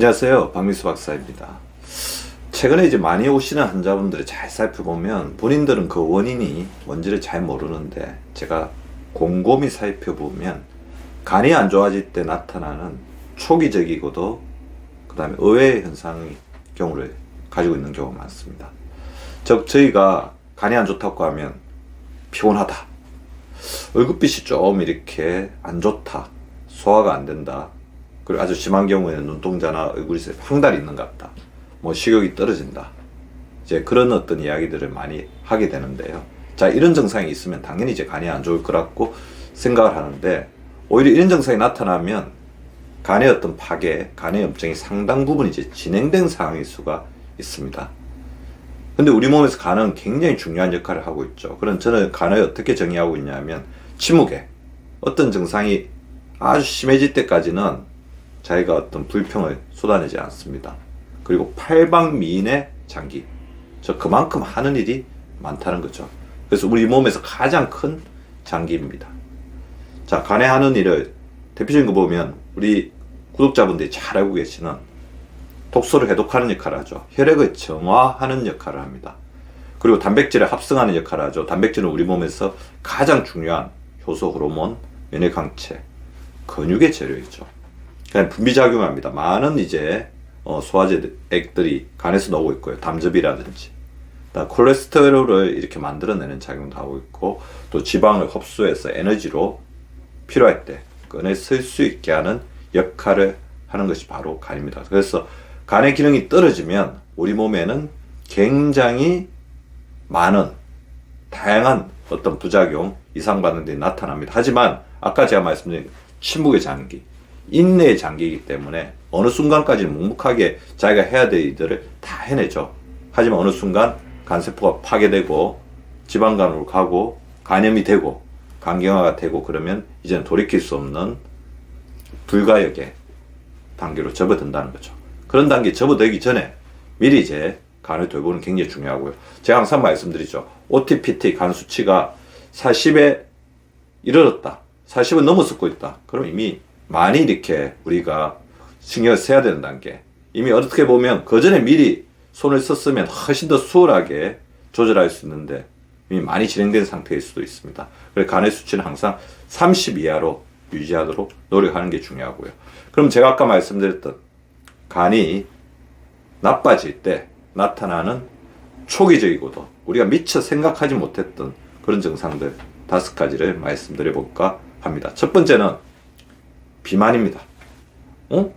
안녕하세요. 박미수 박사입니다. 최근에 이제 많이 오시는 환자분들을 잘 살펴보면 본인들은 그 원인이 뭔지를 잘 모르는데 제가 곰곰이 살펴보면 간이 안 좋아질 때 나타나는 초기적이고도 그 다음에 의외의 현상의 경우를 가지고 있는 경우가 많습니다. 즉 저희가 간이 안 좋다고 하면 피곤하다. 얼굴빛이 좀 이렇게 안 좋다. 소화가 안 된다. 그리고 아주 심한 경우에는 눈동자나 얼굴이 황달이 있는 것 같다. 뭐 식욕이 떨어진다. 이제 그런 어떤 이야기들을 많이 하게 되는데요. 자, 이런 증상이 있으면 당연히 이제 간이 안 좋을 거라고 생각을 하는데 오히려 이런 증상이 나타나면 간의 어떤 파괴, 간의 염증이 상당 부분 이제 진행된 상황일 수가 있습니다. 근데 우리 몸에서 간은 굉장히 중요한 역할을 하고 있죠. 그럼 저는 간을 어떻게 정의하고 있냐면 침묵에 어떤 증상이 아주 심해질 때까지는 자기가 어떤 불평을 쏟아내지 않습니다. 그리고 팔방미인의 장기. 저 그만큼 하는 일이 많다는 거죠. 그래서 우리 몸에서 가장 큰 장기입니다. 자, 간에 하는 일을 대표적인 거 보면 우리 구독자분들이 잘 알고 계시는 독소를 해독하는 역할을 하죠. 혈액을 정화하는 역할을 합니다. 그리고 단백질을 합성하는 역할을 하죠. 단백질은 우리 몸에서 가장 중요한 효소, 호르몬, 면역항체, 근육의 재료이죠. 그냥 분비작용합니다. 많은 이제 어, 소화제액들이 간에서 나오고 있고요. 담즙이라든지. 콜레스테롤을 이렇게 만들어내는 작용도 하고 있고 또 지방을 흡수해서 에너지로 필요할 때 꺼내 쓸 수 있게 하는 역할을 하는 것이 바로 간입니다. 그래서 간의 기능이 떨어지면 우리 몸에는 굉장히 많은 다양한 어떤 부작용, 이상 반응들이 나타납니다. 하지만 아까 제가 말씀드린 침묵의 장기, 인내의 장기이기 때문에 어느 순간까지는 묵묵하게 자기가 해야 될 일들을 다 해내죠. 하지만 어느 순간 간세포가 파괴되고 지방간으로 가고 간염이 되고 간경화가 되고 그러면 이제는 돌이킬 수 없는 불가역의 단계로 접어든다는 거죠. 그런 단계 접어들기 전에 미리 이제 간을 돌보는 굉장히 중요하고요. 제가 항상 말씀드리죠. OTPT 간 수치가 40에 이르렀다. 40은 넘어섰고 있다. 그럼 이미 많이 이렇게 우리가 신경을 써야 되는 단계. 이미 어떻게 보면 그 전에 미리 손을 썼으면 훨씬 더 수월하게 조절할 수 있는데 이미 많이 진행된 상태일 수도 있습니다. 그래서 간의 수치는 항상 30 이하로 유지하도록 노력하는 게 중요하고요. 그럼 제가 아까 말씀드렸던 간이 나빠질 때 나타나는 초기적이고도 우리가 미처 생각하지 못했던 그런 증상들 다섯 가지를 말씀드려 볼까 합니다. 첫 번째는 비만입니다. 어?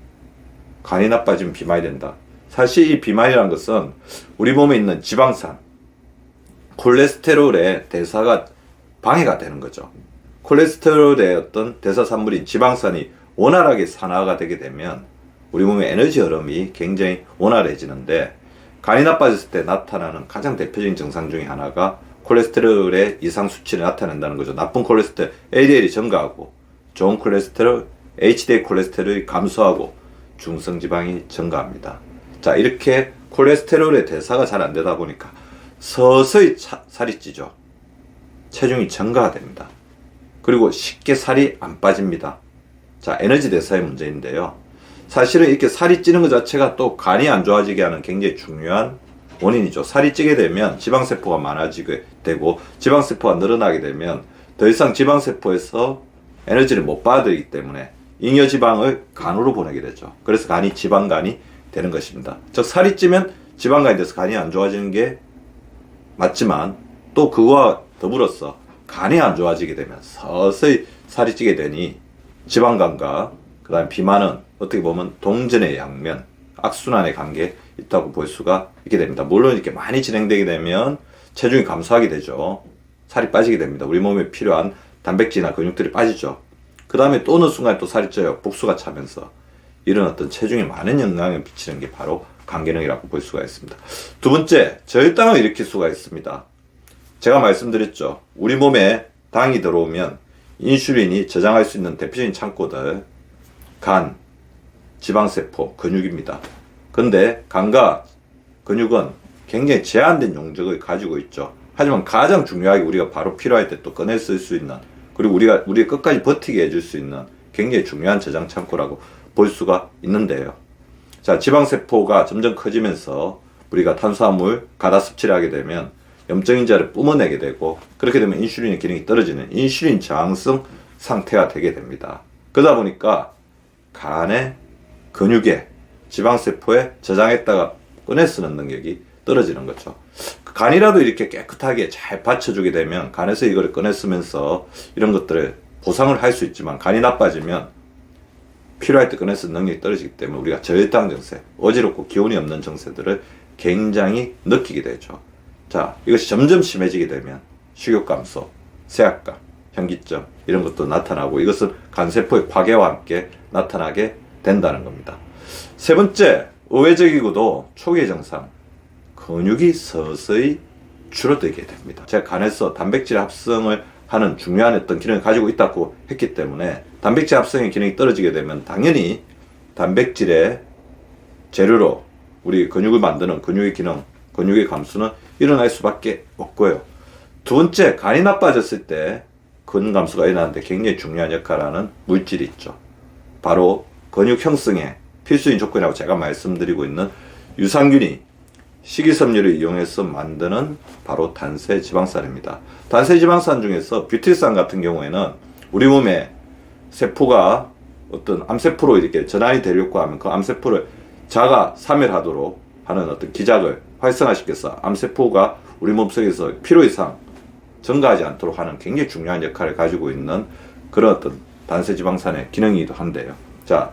간이 나빠지면 비만이 된다. 사실 이 비만이라는 것은 우리 몸에 있는 지방산, 콜레스테롤의 대사가 방해가 되는 거죠. 콜레스테롤의 어떤 대사산물인 지방산이 원활하게 산화가 되게 되면 우리 몸의 에너지 흐름이 굉장히 원활해지는데 간이 나빠졌을 때 나타나는 가장 대표적인 증상 중에 하나가 콜레스테롤의 이상 수치를 나타낸다는 거죠. 나쁜 콜레스테롤 LDL이 증가하고 좋은 콜레스테롤 HDL 콜레스테롤이 감소하고 중성 지방이 증가합니다. 자, 이렇게 콜레스테롤의 대사가 잘 안 되다 보니까 서서히 차, 살이 찌죠. 체중이 증가가 됩니다. 그리고 쉽게 살이 안 빠집니다. 자, 에너지 대사의 문제인데요. 사실은 이렇게 살이 찌는 것 자체가 또 간이 안 좋아지게 하는 굉장히 중요한 원인이죠. 살이 찌게 되면 지방세포가 많아지게 되고 지방세포가 늘어나게 되면 더 이상 지방세포에서 에너지를 못 받아들이기 때문에 잉여 지방을 간으로 보내게 되죠. 그래서 간이 지방간이 되는 것입니다. 즉 살이 찌면 지방간이 돼서 간이 안 좋아지는 게 맞지만 또 그와 더불어서 간이 안 좋아지게 되면 서서히 살이 찌게 되니 지방간과 그 다음 비만은 어떻게 보면 동전의 양면, 악순환의 관계에 있다고 볼 수가 있게 됩니다. 물론 이렇게 많이 진행되게 되면 체중이 감소하게 되죠. 살이 빠지게 됩니다. 우리 몸에 필요한 단백질이나 근육들이 빠지죠. 그 다음에 또 어느 순간 또 살이 쪄요. 복수가 차면서. 이런 어떤 체중에 많은 영향을 미치는 게 바로 간기능이라고 볼 수가 있습니다. 두 번째, 저혈당을 일으킬 수가 있습니다. 제가 말씀드렸죠. 우리 몸에 당이 들어오면 인슐린이 저장할 수 있는 대표적인 창고들, 간, 지방세포, 근육입니다. 근데 간과 근육은 굉장히 제한된 용적을 가지고 있죠. 하지만 가장 중요하게 우리가 바로 필요할 때 또 꺼내 쓸 수 있는 그리고 우리가 우리 끝까지 버티게 해줄 수 있는 굉장히 중요한 저장 창고라고 볼 수가 있는데요. 자, 지방세포가 점점 커지면서 우리가 탄수화물 가다 섭취를 하게 되면 염증 인자를 뿜어내게 되고 그렇게 되면 인슐린의 기능이 떨어지는 인슐린 저항성 상태가 되게 됩니다. 그러다 보니까 간에 근육에 지방세포에 저장했다가 꺼내 쓰는 능력이 떨어지는 거죠. 간이라도 이렇게 깨끗하게 잘 받쳐주게 되면 간에서 이걸 꺼내 쓰면서 이런 것들을 보상을 할 수 있지만 간이 나빠지면 필요할 때 꺼내 쓰는 능력이 떨어지기 때문에 우리가 저혈당 증세, 어지럽고 기운이 없는 증세들을 굉장히 느끼게 되죠. 자, 이것이 점점 심해지게 되면 식욕 감소, 쇠약감, 현기증 이런 것도 나타나고 이것은 간세포의 파괴와 함께 나타나게 된다는 겁니다. 세 번째, 의외적이고도 초기의 증상, 근육이 서서히 줄어들게 됩니다. 제가 간에서 단백질 합성을 하는 중요한 어떤 기능을 가지고 있다고 했기 때문에 단백질 합성의 기능이 떨어지게 되면 당연히 단백질의 재료로 우리 근육을 만드는 근육의 기능, 근육의 감소는 일어날 수밖에 없고요. 두 번째, 간이 나빠졌을 때 근육 감소가 일어나는데 굉장히 중요한 역할을 하는 물질이 있죠. 바로 근육 형성의 필수인 조건이라고 제가 말씀드리고 있는 유산균이 식이섬유를 이용해서 만드는 바로 단세 지방산입니다. 단세 지방산 중에서 뷰틸산 같은 경우에는 우리 몸에 세포가 어떤 암세포로 이렇게 전환이 되려고 하면 그 암세포를 자가 사멸하도록 하는 어떤 기작을 활성화시켜서 암세포가 우리 몸속에서 필요 이상 증가하지 않도록 하는 굉장히 중요한 역할을 가지고 있는 그런 어떤 단세 지방산의 기능이기도 한데요. 자,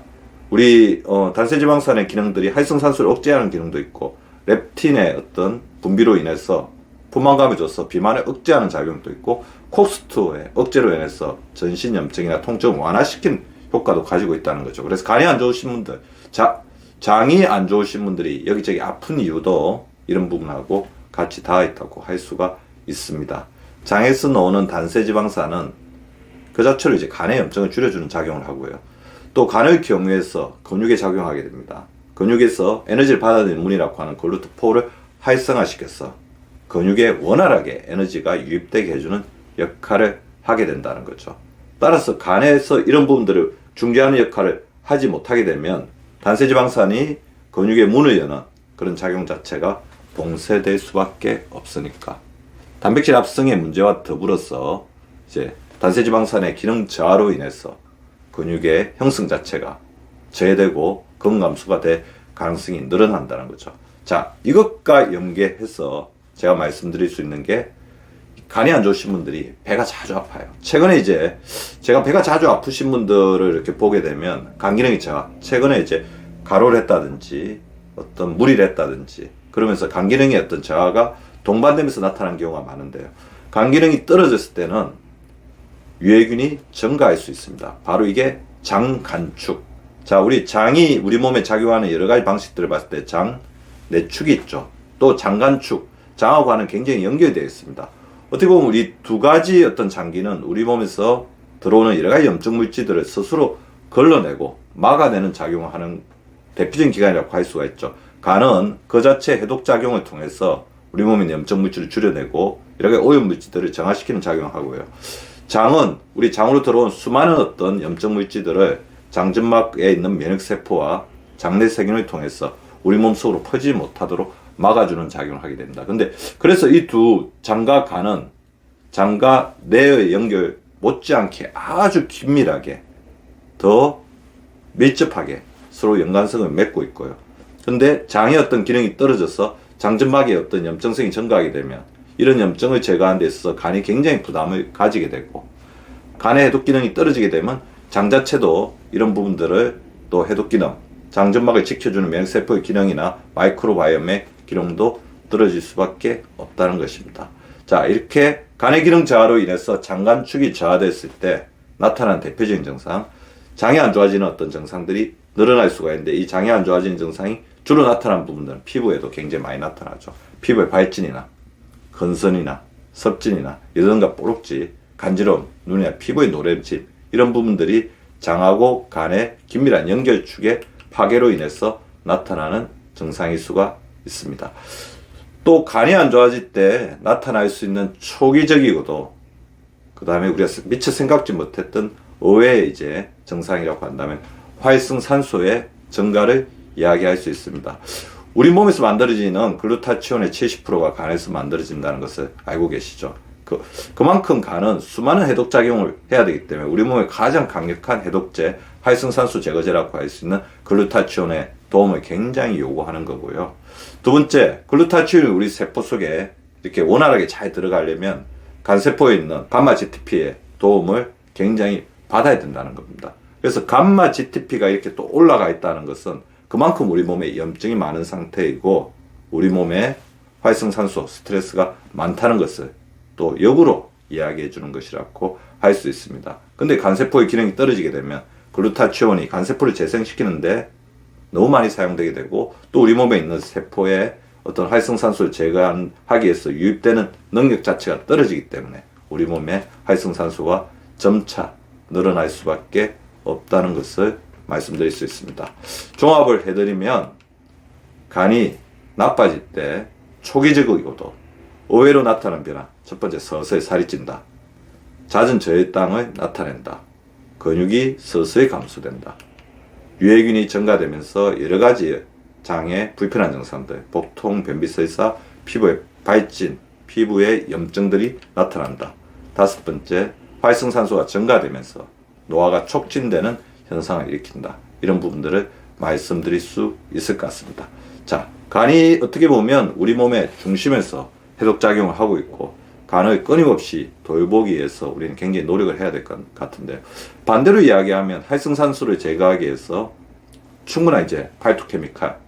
우리 어, 단세 지방산의 기능들이 활성산소를 억제하는 기능도 있고 렙틴의 어떤 분비로 인해서 포만감을 줘서 비만을 억제하는 작용도 있고 코스트의 억제로 인해서 전신 염증이나 통증을 완화시키는 효과도 가지고 있다는 거죠. 그래서 간이 안 좋으신 분들, 자, 장이 안 좋으신 분들이 여기저기 아픈 이유도 이런 부분하고 같이 닿아 있다고 할 수가 있습니다. 장에서 나오는 단세 지방산은 그 자체로 이제 간의 염증을 줄여주는 작용을 하고요. 또 간을 경유해서 근육에 작용하게 됩니다. 근육에서 에너지를 받아들이는 문이라고 하는 글루트포를 활성화시켜서 근육에 원활하게 에너지가 유입되게 해주는 역할을 하게 된다는 거죠. 따라서 간에서 이런 부분들을 중재하는 역할을 하지 못하게 되면 단세지방산이 근육의 문을 여는 그런 작용 자체가 봉쇄될 수밖에 없으니까 단백질 합성의 문제와 더불어서 이제 단세지방산의 기능 저하로 인해서 근육의 형성 자체가 저해되고 근감소가 될 가능성이 늘어난다는 거죠. 자, 이것과 연계해서 제가 말씀드릴 수 있는 게 간이 안 좋으신 분들이 배가 자주 아파요. 최근에 이제 제가 배가 자주 아프신 분들을 이렇게 보게 되면 간 기능이 저하. 최근에 이제 가로를 했다든지 어떤 무리를 했다든지 그러면서 간 기능의 어떤 저하가 동반되면서 나타나는 경우가 많은데요. 간 기능이 떨어졌을 때는 유해균이 증가할 수 있습니다. 바로 이게 장 간축. 자, 우리 장이 우리 몸에 작용하는 여러 가지 방식들을 봤을 때 장 내축이 있죠. 또 장간축, 장하고 하는 굉장히 연결되어 있습니다. 어떻게 보면 우리 두 가지 어떤 장기는 우리 몸에서 들어오는 여러 가지 염증 물질들을 스스로 걸러내고 막아내는 작용을 하는 대표적인 기관이라고 할 수가 있죠. 간은 그 자체 해독 작용을 통해서 우리 있는 염증 물질을 줄여내고 여러 가지 오염 물질들을 정화시키는 작용을 하고요. 장은 우리 장으로 들어온 수많은 어떤 염증 물질들을 장점막에 있는 면역 세포와 장내 세균을 통해서 우리 몸 속으로 퍼지지 못하도록 막아주는 작용을 하게 됩니다. 근데 그래서 이 두 장과 간은 장과 뇌의 연결 못지않게 아주 긴밀하게 더 밀접하게 서로 연관성을 맺고 있고요. 근데 장의 어떤 기능이 떨어져서 장점막의 어떤 염증성이 증가하게 되면 이런 염증을 제거하는 데 있어서 간이 굉장히 부담을 가지게 되고 간의 해독 기능이 떨어지게 되면 장 자체도 이런 부분들을 또 해독 기능, 장점막을 지켜주는 면역세포의 기능이나 마이크로바이옴의 기능도 떨어질 수밖에 없다는 것입니다. 자, 이렇게 간의 기능 저하로 인해서 장간축이 저하됐을 때 나타나는 대표적인 증상, 장이 안 좋아지는 어떤 증상들이 늘어날 수가 있는데 이 장이 안 좋아지는 증상이 주로 나타나는 부분들은 피부에도 굉장히 많이 나타나죠. 피부의 발진이나 건선이나 섭진이나 여든과 뽀록지, 간지러움, 눈이나 피부의 노래짐 이런 부분들이 장하고 간의 긴밀한 연결축의 파괴로 인해서 나타나는 증상일 수가 있습니다. 또 간이 안 좋아질 때 나타날 수 있는 초기적이고도 그 다음에 우리가 미처 생각지 못했던 의외의 이제 증상이라고 한다면 활성산소의 증가를 이야기할 수 있습니다. 우리 몸에서 만들어지는 글루타치온의 70%가 간에서 만들어진다는 것을 알고 계시죠? 그, 그만큼 간은 수많은 해독 작용을 해야 되기 때문에 우리 몸에 가장 강력한 해독제, 활성산소 제거제라고 할 수 있는 글루타치온의 도움을 굉장히 요구하는 거고요. 두 번째, 글루타치온이 우리 세포 속에 이렇게 원활하게 잘 들어가려면 간세포에 있는 감마 GTP의 도움을 굉장히 받아야 된다는 겁니다. 그래서 감마 GTP가 이렇게 또 올라가 있다는 것은 그만큼 우리 몸에 염증이 많은 상태이고 우리 몸에 활성산소, 스트레스가 많다는 것을 또 역으로 이야기해 주는 것이라고 할 수 있습니다. 근데 간세포의 기능이 떨어지게 되면 글루타치온이 간세포를 재생시키는데 너무 많이 사용되게 되고 또 우리 몸에 있는 세포에 어떤 활성산소를 제거하기 위해서 유입되는 능력 자체가 떨어지기 때문에 우리 몸에 활성산소가 점차 늘어날 수밖에 없다는 것을 말씀드릴 수 있습니다. 종합을 해드리면 간이 나빠질 때 초기적이고도 의외로 나타나는 변화. 첫 번째 서서히 살이 찐다. 잦은 저혈당을 나타낸다. 근육이 서서히 감소된다. 유해균이 증가되면서 여러 가지 장애, 불편한 증상들, 복통, 변비설사, 피부의 발진, 피부에 염증들이 나타난다. 다섯 번째, 활성산소가 증가되면서 노화가 촉진되는 현상을 일으킨다. 이런 부분들을 말씀드릴 수 있을 것 같습니다. 자, 간이 어떻게 보면 우리 몸의 중심에서 해독작용을 하고 있고, 간을 끊임없이 돌보기 위해서 우리는 굉장히 노력을 해야 될 것 같은데, 반대로 이야기하면 활성산소를 제거하기 위해서 충분한 이제 파이토케미칼,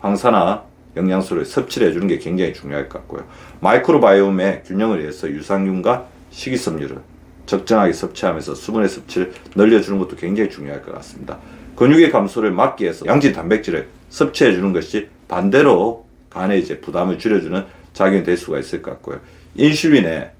황산화 영양소를 섭취를 해주는 게 굉장히 중요할 것 같고요. 마이크로바이옴의 균형을 위해서 유산균과 식이섬유를 적정하게 섭취하면서 수분의 섭취를 늘려주는 것도 굉장히 중요할 것 같습니다. 근육의 감소를 막기 위해서 양질 단백질을 섭취해 주는 것이 반대로 간에 이제 부담을 줄여주는 작용이 될 수가 있을 것 같고요. 인슐린의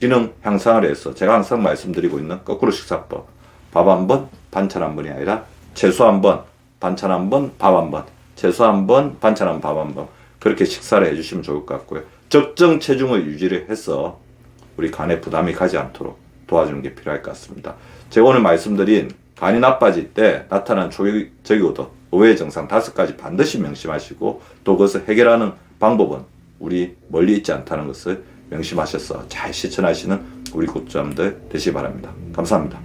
기능 향상을 해서 제가 항상 말씀드리고 있는 거꾸로 식사법. 밥 한 번, 반찬 한 번이 아니라 채소 한 번, 반찬 한 번, 밥 한 번. 채소 한 번, 반찬 한 번, 밥한 번. 그렇게 식사를 해주시면 좋을 것 같고요. 적정 체중을 유지를 해서 우리 간에 부담이 가지 않도록 도와주는 게 필요할 것 같습니다. 제가 오늘 말씀드린 간이 나빠질 때 나타나는 초기적이고도 의외의 증상 다섯 가지 반드시 명심하시고 또 그것을 해결하는 방법은 우리 멀리 있지 않다는 것을 명심하셔서 잘 실천하시는 우리 고점들 되시기 바랍니다. 감사합니다.